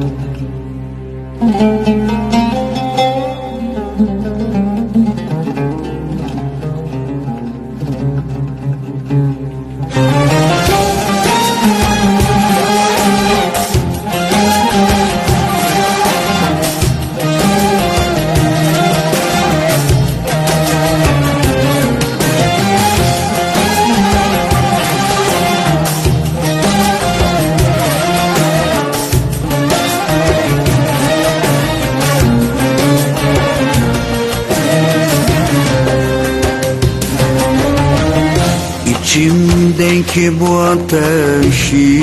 bunlar. İçimdeki bu ateşi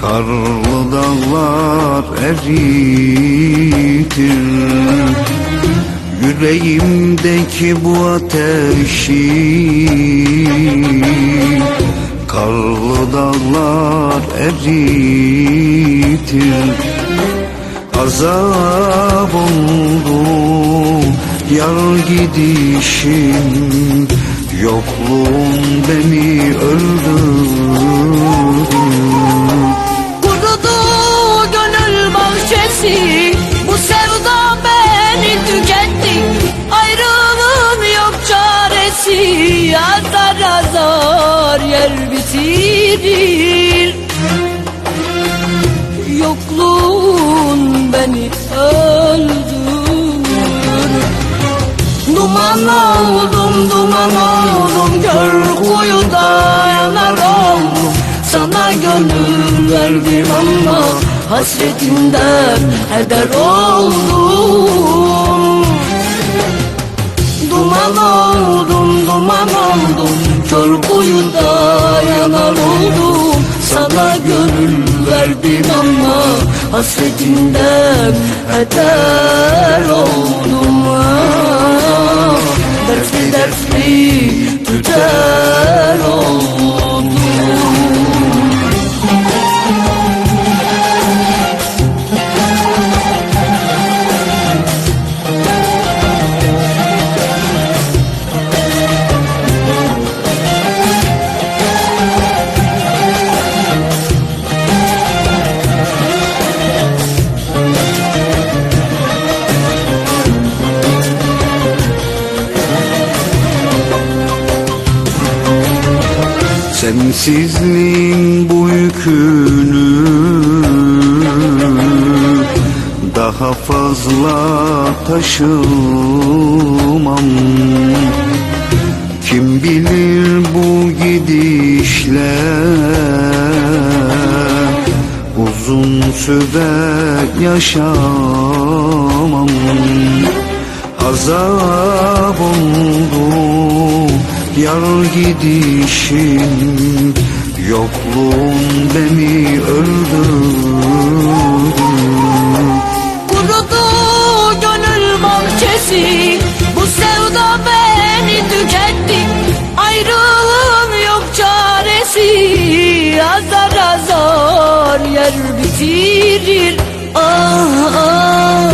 Karlı dağlar eritir. Yüreğimdeki bu ateşi Karlı dağlar eritir. Azap oldu yar gidişim Yokluğun beni öldürdü. Kurudu gönül bahçesi Bu sevda beni tüketti. Ayrılığın yok çaresi Azar azar yer bitirir Hasretinden heder oldum. Duman oldum, duman oldum. Kör kuyuda yanar oldum. Sana gönül verdim ama Hasretinden heder oldum. Ah, Dertli dertli tüter Sensizliğin bu yükünü Daha fazla taşımam. Kim bilir bu gidişle Uzun süre yaşamam. Azap oldu yar gidişin Yokluğun beni öldürdü. Kurudu gönül bahçesi Bu sevda beni tüketti. Ayrılığın yok çaresi Azar azar yer bitirir. Ah ah